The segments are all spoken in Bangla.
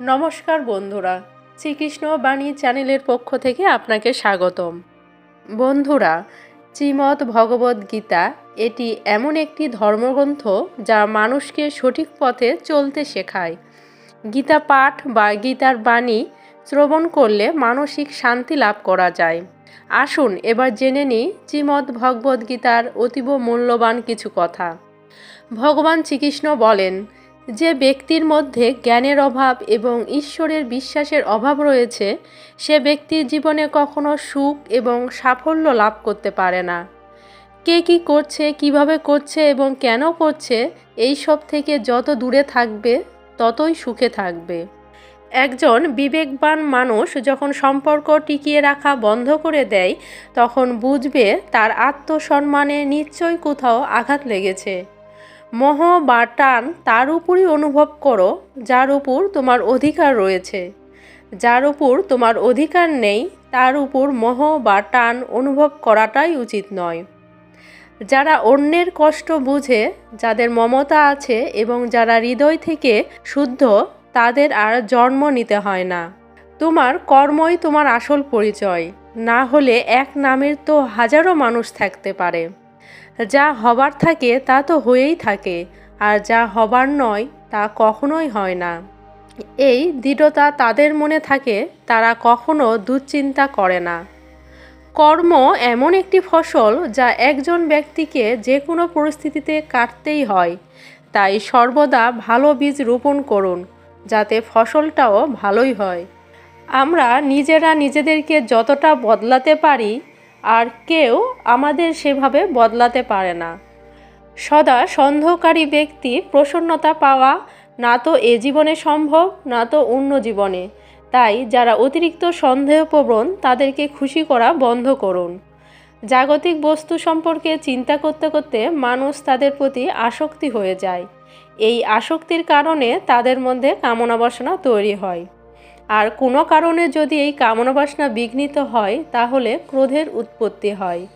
নমস্কার বন্ধুরা, শ্রীকৃষ্ণ বাণী চ্যানেলের পক্ষ থেকে আপনাকে স্বাগতম। বন্ধুরা, শ্রীমদ্ ভগবদ গীতা এটি এমন একটি ধর্মগ্রন্থ যা মানুষকে সঠিক পথে চলতে শেখায়। গীতা পাঠ বা গীতার বাণী শ্রবণ করলে মানসিক শান্তি লাভ করা যায়। আসুন এবার জেনে নিই শ্রীমদ্ ভগবদ গীতার অতীব মূল্যবান কিছু কথা। ভগবান শ্রীকৃষ্ণ বলেন যে ব্যক্তির মধ্যে জ্ঞানের অভাব এবং ঈশ্বরের বিশ্বাসের অভাব রয়েছে, সে ব্যক্তির জীবনে কখনো সুখ এবং সাফল্য লাভ করতে পারে না। কে কী করছে, কীভাবে করছে এবং কেন করছে, এই সব থেকে যত দূরে থাকবে, ততই সুখে থাকবে। একজন বিবেকবান মানুষ যখন সম্পর্ক টিকিয়ে রাখা বন্ধ করে দেয়, তখন বুঝবে তার আত্মসম্মানে নিশ্চয়ই কোথাও আঘাত লেগেছে। মোহ বা টান তার উপরই অনুভব করো, যার উপর তোমার অধিকার রয়েছে। যার উপর তোমার অধিকার নেই, তার উপর মোহ বা টান অনুভব করাটাই উচিত নয়। যারা অন্যের কষ্ট বুঝে, যাদের মমতা আছে এবং যারা হৃদয় থেকে শুদ্ধ, তাদের আর জন্ম নিতে হয় না। তোমার কর্মই তোমার আসল পরিচয়। না হলে এক নামের তো হাজারো মানুষ থাকতে পারে। যা হবার থাকে তা তো হয়েই থাকে, আর যা হবার নয় তা কখনোই হয় না। এই দৃঢ়তা তাদের মনে থাকে, তারা কখনো দুশ্চিন্তা করে না। কর্ম এমন একটি ফসল যা একজন ব্যক্তিকে যে কোনো পরিস্থিতিতে কাটতেই হয়। তাই সর্বদা ভালো বীজ রোপণ করুন, যাতে ফসলটাও ভালোই হয়। আমরা নিজেরা নিজেদেরকে যতটা বদলাতে পারি কেউ আমাদের সেভাবে বদলাতে পারে না। সদা সন্দেহকারী ব্যক্তি, প্রসন্নতা পাওয়া না তো এ জীবনে সম্ভব, না তো অন্য জীবনে। তাই যারা অতিরিক্ত সন্দেহপ্রবণ, তাদেরকে খুশি করা বন্ধ করুন। জাগতিক বস্তু সম্পর্কে চিন্তা করতে করতে মানুষ তাদের প্রতি আসক্তি হয়ে যায়। এই আসক্তির কারণে তাদের মধ্যে কামনা বাসনা তৈরি হয়। আর কোনো কারণে যদি এই কামনা বাসনা বিঘ্নিত হয়, তাহলে ক্রোধের উৎপত্তি হয়।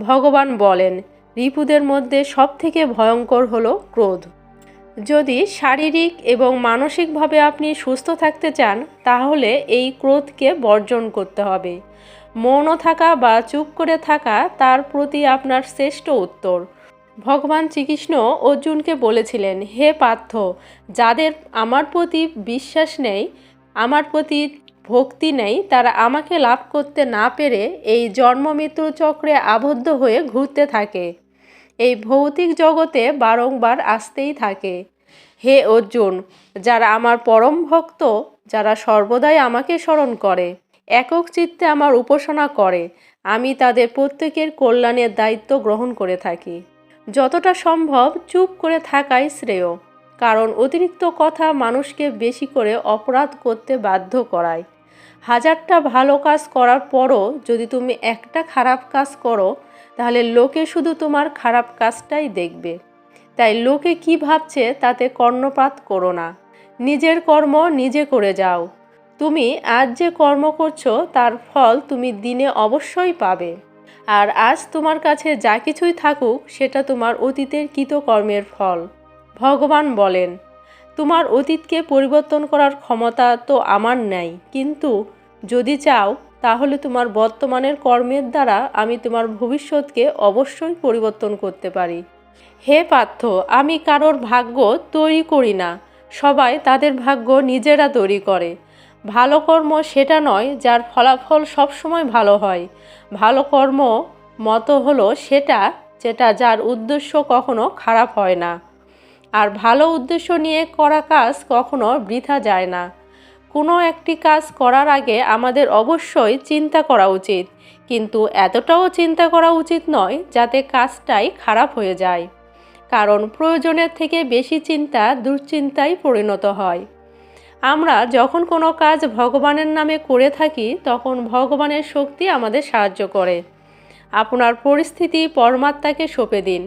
ভগবান বলেন, রিপুদের মধ্যে সবথেকে ভয়ঙ্কর হলো ক্রোধ। যদি শারীরিক এবং মানসিকভাবে আপনি সুস্থ থাকতে চান, তাহলে এই ক্রোধকে বর্জন করতে হবে। মৌন থাকা বা চুপ করে থাকা, তার প্রতি আপনার শ্রেষ্ঠ উত্তর। ভগবান শ্রীকৃষ্ণ অর্জুনকে বলেছিলেন, হে পার্থ, যাদের আমার প্রতি বিশ্বাস নেই আমার প্রতি ভক্তি নেই, তারা আমাকে লাভ করতে না পেরে এই জন্ম মৃত্যু চক্রে আবদ্ধ হয়ে ঘুরতে থাকে। এই ভৌতিক জগতে বারংবার আসতেই থাকে। হে অর্জুন, যারা আমার পরম ভক্ত, যারা সর্বদাই আমাকে স্মরণ করে, একক চিত্তে আমার উপাসনা করে, আমি তাদের প্রত্যেকের কল্যাণের দায়িত্ব গ্রহণ করে থাকি। যতটা সম্ভব চুপ করে থাকাই শ্রেয়। কারণ অতিরিক্ত কথা মানুষকে বেশি করে অপরাধ করতে বাধ্য করায়। হাজারটা ভালো কাজ করার পরও যদি তুমি একটা খারাপ কাজ করো, তাহলে লোকে শুধু তোমার খারাপ কাজটাই দেখবে। তাই লোকে কি ভাবছে তাতে কর্ণপাত করো না। নিজের কর্ম নিজে করে যাও। তুমি আজ যে কর্ম করছ, তার ফল তুমি দিনে অবশ্যই পাবে। আর আজ তোমার কাছে যা কিছুই থাকুক, সেটা তোমার অতীতের কৃতকর্মের ফল। ভগবান বলেন, তোমার অতীতকে পরিবর্তন করার ক্ষমতা তো আমার নেই, কিন্তু যদি চাও, তাহলে তোমার বর্তমানের কর্মের দ্বারা আমি তোমার ভবিষ্যৎকে অবশ্যই পরিবর্তন করতে পারি। হে পার্থ, আমি কারোর ভাগ্য তৈরি করি না, সবাই তাদের ভাগ্য নিজেরা তৈরি করে। ভালো কর্ম সেটা নয়, যার ফলাফল সবসময় ভালো হয়। ভালো কর্ম মতো হলো সেটা, যেটা যার উদ্দেশ্য কখনো খারাপ হয় না। আর ভালো উদ্দেশ্য নিয়ে করা কাজ কখনো বৃথা যায় না। কোনো একটি কাজ করার আগে আমাদের অবশ্যই চিন্তা করা উচিত, কিন্তু এতটাও চিন্তা করা উচিত নয় যাতে কাজটাই খারাপ হয়ে যায়। কারণ প্রয়োজনের থেকে বেশি চিন্তা দুশ্চিন্তায় পরিণত হয়। আমরা যখন কোনো কাজ ভগবানের নামে করে থাকি, তখন ভগবানের শক্তি আমাদের সাহায্য করে। আপনার পরিস্থিতি, পরমাত্মাকে সঁপে দিন।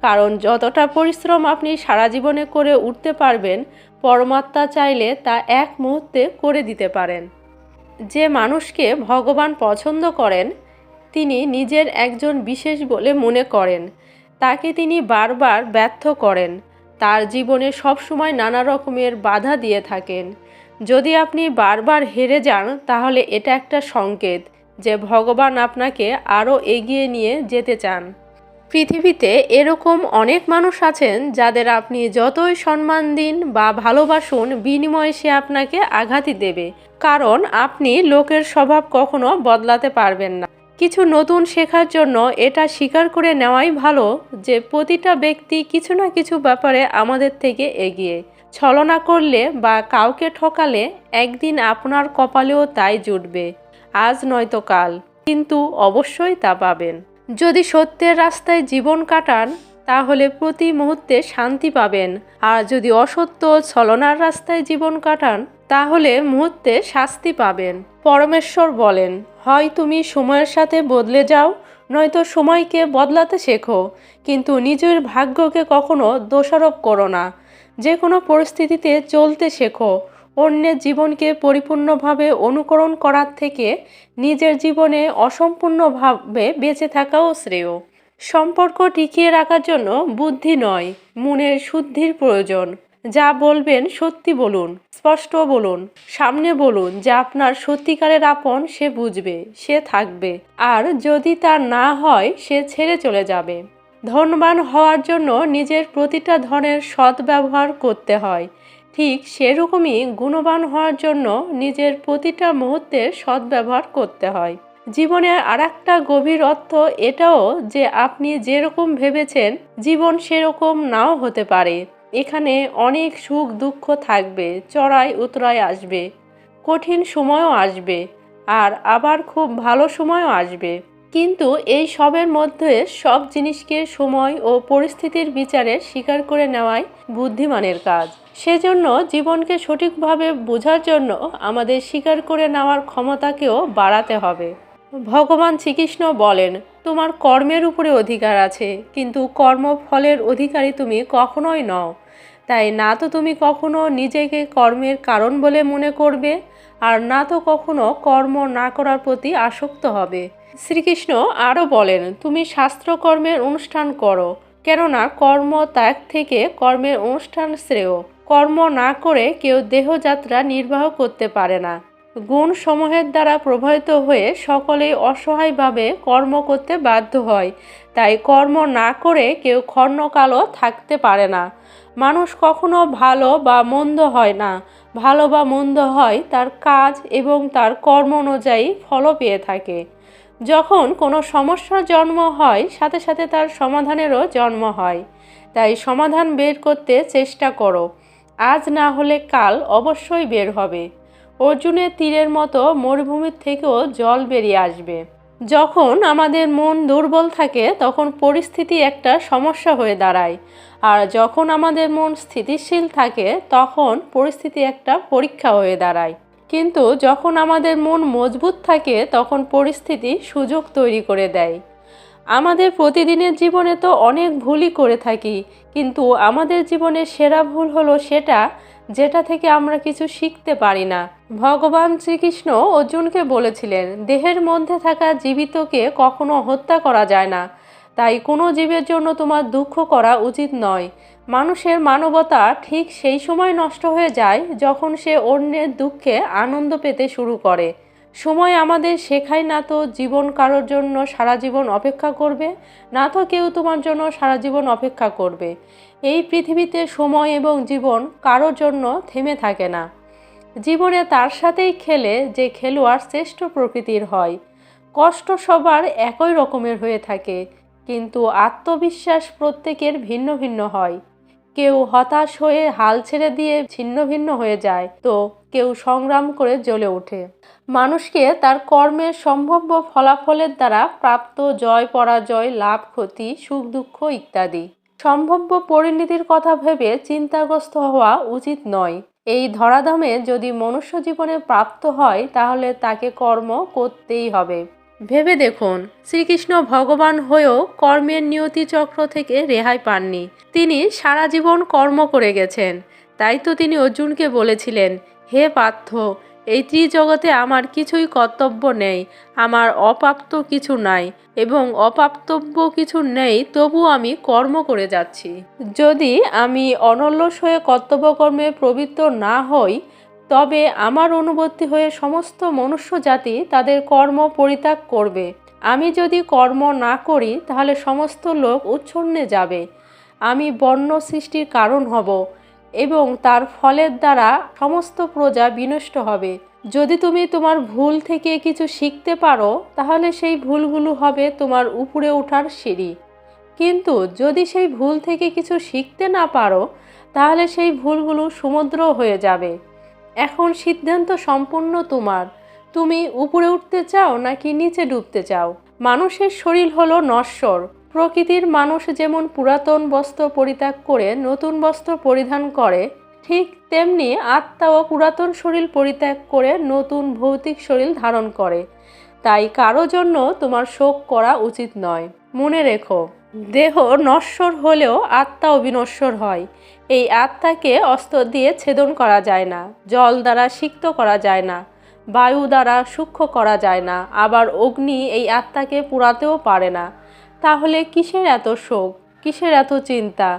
কারণ যতটা পরিশ্রম আপনি সারা জীবনে করে উঠতে পারবেন, পরমাত্মা চাইলে তা এক মুহূর্তে করে দিতে পারেন। যে মানুষকে ভগবান পছন্দ করেন, তিনি নিজের একজন বিশেষ বলে মনে করেন। তাকে তিনি বারবার ব্যর্থ করেন। তার জীবনে সবসময় নানা রকমের বাধা দিয়ে থাকেন। যদি আপনি বারবার হেরে যান, তাহলে এটা একটা সংকেত যে ভগবান আপনাকে আরও এগিয়ে নিয়ে যেতে চান। পৃথিবীতে এরকম অনেক মানুষ আছেন যাদের আপনি যতই সম্মান দিন বা ভালোবাসুন, বিনিময়ে সে আপনাকে আঘাতই দেবে। কারণ আপনি লোকের স্বভাব কখনো বদলাতে পারবেন না। কিছু নতুন শেখার জন্য এটা স্বীকার করে নেওয়াই ভালো যে প্রতিটা ব্যক্তি কিছু না কিছু ব্যাপারে আমাদের থেকে এগিয়ে। ছলনা করলে বা কাউকে ঠকালে একদিন আপনার কপালেও তাই জুটবে। আজ নয়তো কাল। কিন্তু অবশ্যই তা পাবেন। যদি সত্যের রাস্তায় জীবন কাটান, তাহলে প্রতি মুহূর্তে শান্তি পাবেন। আর যদি অসত্য ছলনার রাস্তায় জীবন কাটান, তাহলে মুহূর্তে শাস্তি পাবেন। পরমেশ্বর বলেন, হয় তুমি সময়ের সাথে বদলে যাও, নয়তো সময়কে বদলাতে শেখো। কিন্তু নিজের ভাগ্যকে কখনো দোষারোপ করো না। যে কোনো পরিস্থিতিতে চলতে শেখো। অন্যের জীবনকে পরিপূর্ণভাবে অনুকরণ করার থেকে নিজের জীবনে অসম্পূর্ণভাবে বেঁচে থাকাও শ্রেয়। সম্পর্ক টিকিয়ে রাখার জন্য বুদ্ধি নয়, মনের শুদ্ধির প্রয়োজন। যা বলবেন সত্যি বলুন, স্পষ্ট বলুন, সামনে বলুন যে আপনার সত্যিকারের আপন সে বুঝবে, সে থাকবে। আর যদি তা না হয়, সে ছেড়ে চলে যাবে। ধনবান হওয়ার জন্য নিজের প্রতিটা ধনের সদ্ব্যবহার করতে হয়। ঠিক সেরকমই গুণবান হওয়ার জন্য নিজের প্রতিটা মুহূর্তের সদ্ব্যবহার করতে হয়। জীবনের আর একটা গভীর অর্থ এটাও যে আপনি যেরকম ভেবেছেন, জীবন সেরকম নাও হতে পারে। এখানে অনেক সুখ দুঃখ থাকবে, চড়াই উতরাই আসবে, কঠিন সময়ও আসবে, আর আবার খুব ভালো সময়ও আসবে। কিন্তু এই সবের মধ্যে সব জিনিসকে সময় ও পরিস্থিতির বিচারে স্বীকার করে নেওয়াই বুদ্ধিমানের কাজ। সেজন্য জীবনকে সঠিকভাবে বোঝার জন্য আমাদের স্বীকার করে নেওয়ার ক্ষমতাকেও বাড়াতে হবে। ভগবান শ্রীকৃষ্ণ বলেন, তোমার কর্মের উপরে অধিকার আছে, কিন্তু কর্মফলের অধিকারী তুমি কখনোই নও। তাই না তো তুমি কখনো নিজেকে কর্মের কারণ বলে মনে করবে, আর না তো কখনো কর্ম না করার প্রতি আসক্ত হবে। শ্রীকৃষ্ণ আরও বলেন, তুমি শাস্ত্রকর্মের অনুষ্ঠান করো, কেননা কর্ম ত্যাগ থেকে কর্মের অনুষ্ঠান শ্রেয়। কর্ম না করে কেউ দেহযাত্রা নির্বাহ করতে পারে না। গুণ সমূহের দ্বারা প্রভাবিত হয়ে সকলেই অসহায়ভাবে কর্ম করতে বাধ্য হয়। তাই কর্ম না করে কেউ ক্ষণকালও থাকতে পারে না। মানুষ কখনো ভালো বা মন্দ হয় না। ভালো বা মন্দ হয় তার কাজ এবং তার কর্ম অনুযায়ী ফলও পেয়ে থাকে। যখন কোনো সমস্যার জন্ম হয়, সাথে সাথে তার সমাধানেরও জন্ম হয়। তাই সমাধান বের করতে চেষ্টা করো। আজ না হলে কাল অবশ্যই বের হবে। অর্জুনের তীরের মতো মরুভূমির থেকেও জল বেরিয়ে আসবে। যখন আমাদের মন দুর্বল থাকে, তখন পরিস্থিতি একটা সমস্যা হয়ে দাঁড়ায়। আর যখন আমাদের মন স্থিতিশীল থাকে, তখন পরিস্থিতি একটা পরীক্ষা হয়ে দাঁড়ায়। কিন্তু যখন আমাদের মন মজবুত থাকে, তখন পরিস্থিতি সুযোগ তৈরি করে দেয়। আমাদের প্রতিদিনের জীবনে তো অনেক ভুলই করে থাকি, কিন্তু আমাদের জীবনের সেরা ভুল হলো সেটা, যেটা থেকে আমরা কিছু শিখতে পারি না। ভগবান শ্রীকৃষ্ণ অর্জুনকে বলেছিলেন, দেহের মধ্যে থাকা জীবিতকে কখনো হত্যা করা যায় না। তাই কোনো জীবের জন্য তোমার দুঃখ করা উচিত নয়। মানুষের মানবতা ঠিক সেই সময় নষ্ট হয়ে যায় যখন সে অন্যের দুঃখে আনন্দ পেতে শুরু করে। সময় আমাদের শেখায় না তো জীবন কারোর জন্য সারা জীবন অপেক্ষা করবে, না তো কেউ তোমার জন্য সারা জীবন অপেক্ষা করবে। এই পৃথিবীতে সময় এবং জীবন কারোর জন্য থেমে থাকে না। জীবনে তার সাথেই খেলে যে খেলোয়াড় শ্রেষ্ঠ প্রকৃতির হয়। কষ্ট সবার একই রকমের হয়ে থাকে, কিন্তু আত্মবিশ্বাস প্রত্যেকের ভিন্ন ভিন্ন হয়। কেউ হতাশ হয়ে হাল ছেড়ে দিয়ে ছিন্ন ভিন্ন হয়ে যায়, তো কেউ সংগ্রাম করে জ্বলে ওঠে। মানুষকে তার কর্মের সম্ভাব্য ফলাফলের দ্বারা প্রাপ্ত জয়, পরাজয়, লাভ, ক্ষতি, সুখ, দুঃখ ইত্যাদি। সম্ভাব্য পরিণতির কথা ভেবে চিন্তাগ্রস্ত হওয়া উচিত নয়। এই ধরাধামে যদি মনুষ্য জীবনে প্রাপ্ত হয়, তাহলে তাকে কর্ম করতেই হবে। ভেবে দেখুন, শ্রীকৃষ্ণ ভগবান হয়েও কর্মের নিয়তি চক্র থেকে রেহাই পাননি। তিনি সারা জীবন কর্ম করে গেছেন। তাই তো তিনি অর্জুনকে বলেছিলেন, হে পার্থ, এই ত্রিজগতে আমার কিছুই কর্তব্য নেই, আমার অপ্রাপ্ত কিছু নাই, এবং অপ্রাপ্তব্য কিছু নেই, তবু আমি কর্ম করে যাচ্ছি। যদি আমি অনলস হয়ে কর্তব্যকর্মে প্রবৃত্ত না হই তবে আমার অনুবর্তী হয়ে সমস্ত মনুষ্য জাতি তাদের কর্ম পরিত্যাগ করবে। আমি যদি কর্ম না করি, তাহলে সমস্ত লোক উচ্ছন্নে যাবে। আমি বর্ণ সৃষ্টির কারণ হব এবং তার ফলের দ্বারা সমস্ত প্রজা বিনষ্ট হবে। যদি তুমি তোমার ভুল থেকে কিছু শিখতে পারো, তাহলে সেই ভুলগুলো হবে তোমার উপরে ওঠার সিঁড়ি। কিন্তু যদি সেই ভুল থেকে কিছু শিখতে না পারো, তাহলে সেই ভুলগুলো সমুদ্র হয়ে যাবে। এখন সিদ্ধান্ত সম্পূর্ণ তোমার। তুমি উপরে উঠতে চাও নাকি নিচে ডুবতে চাও? মানুষের শরীর হলো নশ্বর। প্রকৃতির মানুষ যেমন পুরাতন বস্ত্র পরিত্যাগ করে নতুন বস্ত্র পরিধান করে, ঠিক তেমনি আত্মাও পুরাতন শরীর পরিত্যাগ করে নতুন ভৌতিক শরীর ধারণ করে। তাই কারও জন্য তোমার শোক করা উচিত নয়। মনে রেখো। দেহ নশ্বর হলেও আত্মা অবিনশ্বর হয়। এই আত্মাকে অস্ত্র দিয়ে ছেদন করা যায় না, জল দ্বারা সিক্ত করা যায় না, বায়ু দ্বারা সূক্ষ্ম করা যায় না, আবার অগ্নি এই আত্মাকে পুরাতেও পারে না। তাহলে কিসের এত শোক? কিসের এত চিন্তা?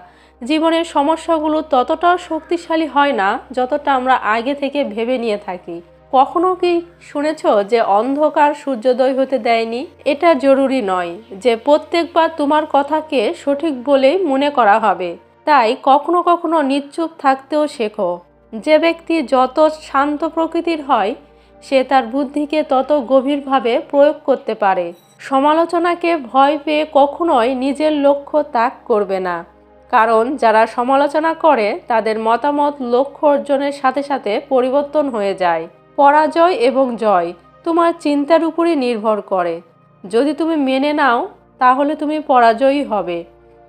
জীবনের সমস্যাগুলো ততটাও শক্তিশালী হয় না, যতটা আমরা আগে থেকে ভেবে নিয়ে থাকি। কখনো কি শুনেছ যে অন্ধকার সূর্যোদয় হতে দেয়নি? এটা জরুরি নয় যে প্রত্যেকবার তোমার কথাকে সঠিক বলেই মনে করা হবে। তাই কখনো কখনো নিশ্চুপ থাকতেও শেখো। যে ব্যক্তি যত শান্ত প্রকৃতির হয়, সে তার বুদ্ধিকে তত গভীরভাবে প্রয়োগ করতে পারে। সমালোচনাকে ভয় পেয়ে কখনোই নিজের লক্ষ্য ত্যাগ করবে না। কারণ যারা সমালোচনা করে, তাদের মতামত লক্ষ্য অর্জনের সাথে সাথে পরিবর্তন হয়ে যায়। পরাজয় এবং জয় তোমার চিন্তার উপরই নির্ভর করে। যদি তুমি মেনে নাও, তাহলে তুমি পরাজয়ী হবে।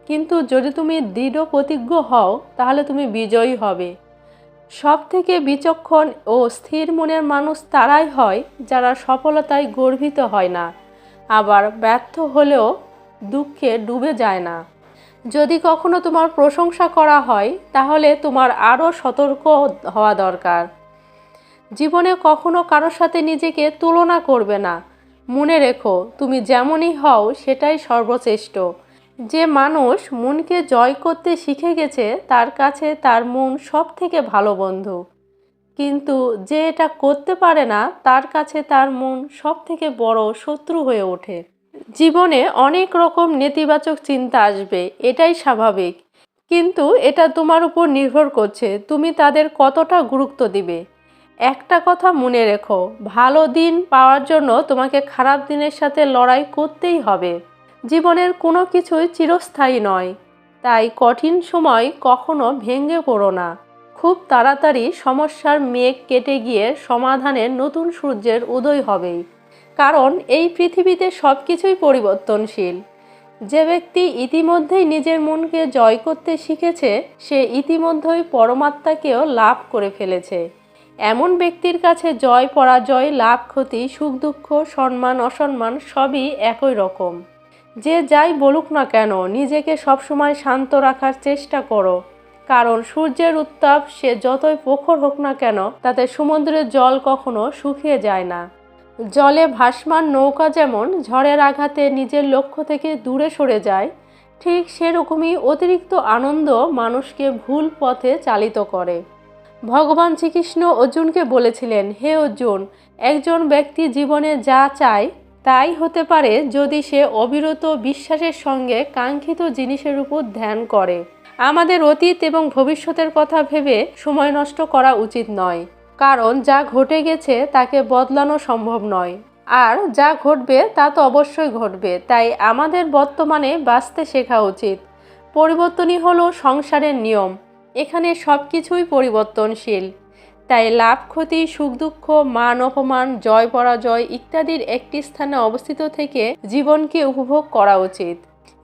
কিন্তু যদি তুমি দৃঢ় প্রতিজ্ঞ হও, তাহলে তুমি বিজয়ী হবে। সব থেকে বিচক্ষণ ও স্থির মনের মানুষ তারাই হয় যারা সফলতায় গর্বিত হয় না, আবার ব্যর্থ হলেও দুঃখে ডুবে যায় না। যদি কখনো তোমার প্রশংসা করা হয়, তাহলে তোমার আরও সতর্ক হওয়া দরকার। জীবনে কখনো কারোর সাথে নিজেকে তুলনা করবে না। মনে রেখো, তুমি যেমনই হও, সেটাই সর্বশ্রেষ্ঠ। যে মানুষ মনকে জয় করতে শিখে গেছে, তার কাছে তার মন সব থেকে ভালো বন্ধু। কিন্তু যে এটা করতে পারে না, তার কাছে তার মন সব থেকে বড় শত্রু হয়ে ওঠে। জীবনে অনেক রকম নেতিবাচক চিন্তা আসবে, এটাই স্বাভাবিক। কিন্তু এটা তোমার উপর নির্ভর করছে, তুমি তাদের কতটা গুরুত্ব দিবে। একটা কথা মনে রেখো, ভালো দিন পাওয়ার জন্য তোমাকে খারাপ দিনের সাথে লড়াই করতেই হবে। জীবনের কোনো কিছুই চিরস্থায়ী নয়। তাই কঠিন সময় কখনো ভেঙে পড়ো না। খুব তাড়াতাড়ি সমস্যার মেঘ কেটে গিয়ে সমাধানের নতুন সূর্যের উদয় হবেই। কারণ এই পৃথিবীতে সব কিছুই পরিবর্তনশীল। যে ব্যক্তি ইতিমধ্যেই নিজের মনকে জয় করতে শিখেছে, সে ইতিমধ্যেই পরমাত্মাকেও লাভ করে ফেলেছে। এমন ব্যক্তির কাছে জয়, পরাজয়, লাভ, ক্ষতি, সুখ, দুঃখ, সম্মান, অসম্মান সবই একই রকম। যে যাই বলুক না কেন, নিজেকে সবসময় শান্ত রাখার চেষ্টা করো। কারণ সূর্যের উত্তাপ সে যতই প্রখর হোক না কেন, তাতে সমুদ্রের জল কখনো শুকিয়ে যায় না। জলে ভাসমান নৌকা যেমন ঝড়ের আঘাতে নিজের লক্ষ্য থেকে দূরে সরে যায়, ঠিক সেরকমই অতিরিক্ত আনন্দ মানুষকে ভুল পথে চালিত করে। ভগবান শ্রীকৃষ্ণ অর্জুনকে বলেছিলেন, হে অর্জুন, একজন ব্যক্তি জীবনে যা চায় তাই হতে পারে যদি সে অবিরত বিশ্বাসের সঙ্গে কাঙ্ক্ষিত জিনিসের উপর ধ্যান করে। আমাদের অতীত এবং ভবিষ্যতের কথা ভেবে সময় নষ্ট করা উচিত নয়, কারণ যা ঘটে গেছে তাকে বদলানো সম্ভব নয়। আর যা ঘটবে তা তো অবশ্যই ঘটবে, তাই আমাদের বর্তমানে বাঁচতে শেখা উচিত। পরিবর্তনই হলো সংসারের নিয়ম। এখানে সব কিছুই পরিবর্তনশীল। তাই লাভ, ক্ষতি, সুখ, দুঃখ, মান, অপমান, জয়, পরাজয় ইত্যাদির একটি স্থানে অবস্থিত থেকে জীবনকে উপভোগ করা উচিত।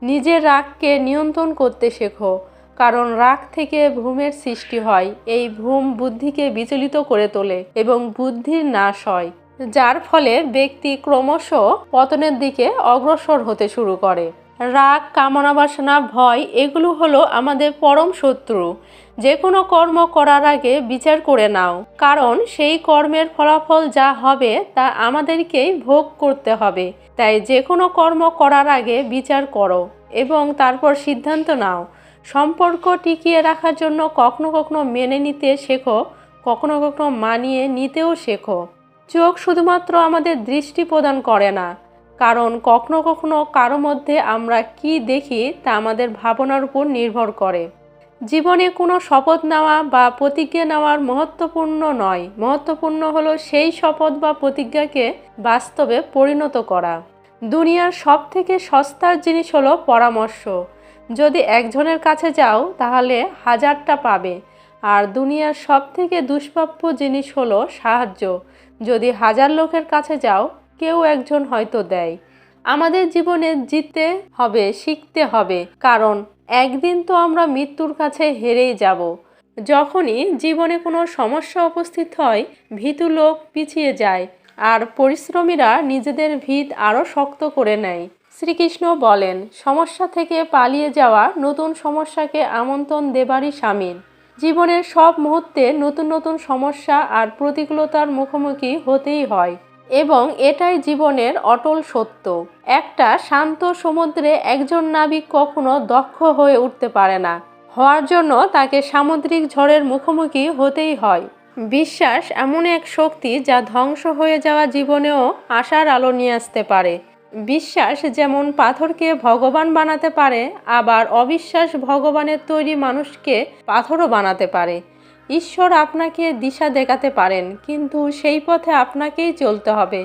নিজের রাগকে নিয়ন্ত্রণ করতে শেখো, কারণ রাগ থেকে ভ্রমের সৃষ্টি হয়, এই ভ্রম বুদ্ধিকে বিচলিত করে তোলে এবং বুদ্ধির নাশ হয়, যার ফলে ব্যক্তি ক্রমশ পতনের দিকে অগ্রসর হতে শুরু করে। রাগ, কামনা বাসনা, ভয়, এগুলো হলো আমাদের পরম শত্রু। যে কোনো কর্ম করার আগে বিচার করে নাও। কারণ সেই কর্মের ফলাফল যা হবে তা আমাদেরকেই ভোগ করতে হবে। তাই যে কোনো কর্ম করার আগে বিচার করো এবং তারপর সিদ্ধান্ত নাও। সম্পর্ক টিকিয়ে রাখার জন্য কখনো কখনো মেনে নিতে শেখো, কখনো কখনো মানিয়ে নিতেও শেখো। চোখ শুধুমাত্র আমাদের দৃষ্টি প্রদান করে না। কারণ কখনো কখনো কারও মধ্যে আমরা কি দেখি তা আমাদের ভাবনার উপর নির্ভর করে। জীবনে কোনো শপথ নেওয়া বা প্রতিজ্ঞা নেওয়ার মহত্বপূর্ণ নয়। মহত্বপূর্ণ হলো সেই শপথ বা প্রতিজ্ঞাকে বাস্তবে পরিণত করা। দুনিয়ার সব থেকে সস্তার জিনিস হলো পরামর্শ। যদি একজনের কাছে যাও, তাহলে হাজারটা পাবে। আর দুনিয়ার সব থেকে দুষ্প্রাপ্য জিনিস হলো সাহায্য। যদি হাজার লোকের কাছে যাও কেউ একজন হয়তো দেয়। আমাদের জীবনে জিততে হবে, শিখতে হবে, কারণ একদিন তো আমরা মৃত্যুর কাছে হেরেই যাব। যখনই জীবনে কোনো সমস্যা উপস্থিত হয়, ভীতু লোক পিছিয়ে যায় আর পরিশ্রমীরা নিজেদের ভিত আরও শক্ত করে নেয়। শ্রীকৃষ্ণ বলেন, সমস্যা থেকে পালিয়ে যাওয়া নতুন সমস্যাকে আমন্ত্রণ দেবারই সামিল জীবনের সব মুহূর্তে নতুন নতুন সমস্যা আর প্রতিকূলতার মুখোমুখি হতেই হয়। এবং এটাই জীবনের অটল সত্য। একটা শান্ত সমুদ্রে একজন নাবিক কখনো দক্ষ হয়ে উঠতে পারে না। হওয়ার জন্য তাকে সামুদ্রিক ঝড়ের মুখোমুখি হতেই হয়। বিশ্বাস এমন এক শক্তি যা ধ্বংস হয়ে যাওয়া জীবনেও আশার আলো নিয়ে আসতে পারে। বিশ্বাস যেমন পাথরকে ভগবান বানাতে পারে, আবার অবিশ্বাস ভগবানের তৈরি মানুষকে পাথরও বানাতে পারে। ঈশ্বর আপনাকে দিশা দেখাতে পারেন, কিন্তু সেই পথে আপনাকেই চলতে হবে।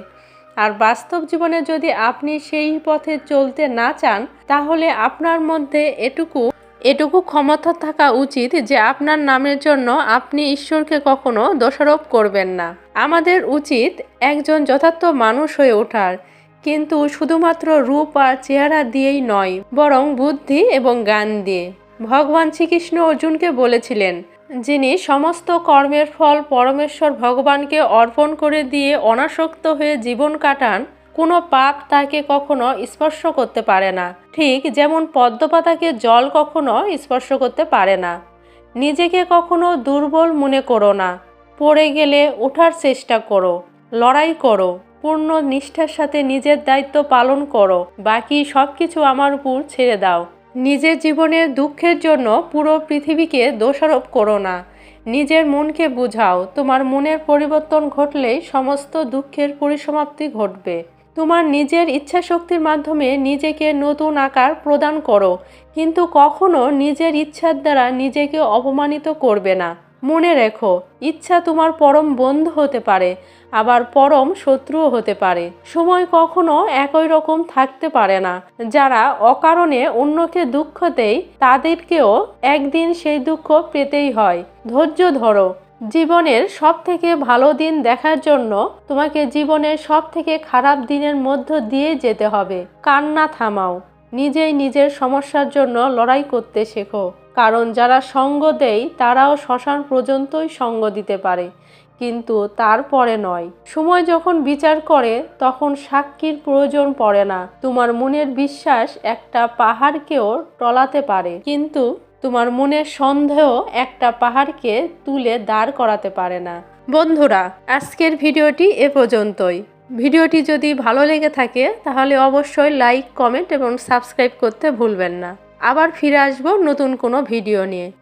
আর বাস্তব জীবনে যদি আপনি সেই পথে চলতে না চান, তাহলে আপনার মধ্যে এটুকু এটুকু ক্ষমতা থাকা উচিত যে আপনার নামের জন্য আপনি ঈশ্বরকে কখনো দোষারোপ করবেন না। আমাদের উচিত একজন যথার্থ মানুষ হয়ে ওঠার, কিন্তু শুধুমাত্র রূপ আর চেহারা দিয়েই নয়, বরং বুদ্ধি এবং গান দিয়ে। ভগবান শ্রীকৃষ্ণ অর্জুনকে বলেছিলেন যিনি সমস্ত কর্মের ফল পরমেশ্বর ভগবানকে অর্পণ করে দিয়ে অনাসক্ত হয়ে জীবন কাটান, কোনো পাপ তাকে কখনো স্পর্শ করতে পারে না। ঠিক যেমন পদ্মপাতাকে জল কখনো স্পর্শ করতে পারে না। নিজেকে কখনো দুর্বল মনে করো না। পড়ে গেলে ওঠার চেষ্টা করো, লড়াই করো, পূর্ণ নিষ্ঠার সাথে নিজের দায়িত্ব পালন করো। বাকি সব কিছু আমার উপর ছেড়ে দাও। নিজের জীবনের দুঃখের জন্য পুরো পৃথিবীকে দোষারোপ করো না। নিজের মনকে বুঝাও, তোমার মনের পরিবর্তন ঘটলেই সমস্ত দুঃখের পরিসমাপ্তি ঘটবে। তোমার নিজের ইচ্ছা শক্তির মাধ্যমে নিজেকে নতুন আকার প্রদান করো, কিন্তু কখনো নিজের ইচ্ছার দ্বারা নিজেকে অপমানিত করবে না। মনে রেখো, ইচ্ছা তোমার পরম বন্ধু হতে পারে, আবার পরম শত্রুও হতে পারে। সময় কখনো একই রকম থাকতে পারে না। যারা অকারণে অন্যকে দুঃখ দেয়, তাদেরকেও একদিন সেই দুঃখ পেতেই হয়। ধৈর্য ধরো, জীবনের সব থেকে ভালো দিন দেখার জন্য তোমাকে জীবনের সব থেকে খারাপ দিনের মধ্য দিয়ে যেতে হবে। কান্না থামাও, নিজেই নিজের সমস্যার জন্য লড়াই করতে শেখো। কারণ যারা সঙ্গ দেয়, তারাও শ্মশান পর্যন্তই সঙ্গ দিতে পারে, কিন্তু তারপরে নয়। সময় যখন বিচার করে, তখন সাক্ষীর প্রয়োজন পড়ে না। তোমার মনের বিশ্বাস একটা পাহাড়কেও টলাতে পারে, কিন্তু তোমার মনের সন্দেহ একটা পাহাড়কে তুলে দাঁড় করাতে পারে না। বন্ধুরা, আজকের ভিডিওটি এ পর্যন্তই। ভিডিওটি যদি ভালো লেগে থাকে, তাহলে অবশ্যই লাইক, কমেন্ট এবং সাবস্ক্রাইব করতে ভুলবেন না। আবার ফিরে আসব নতুন কোনো ভিডিও নিয়ে।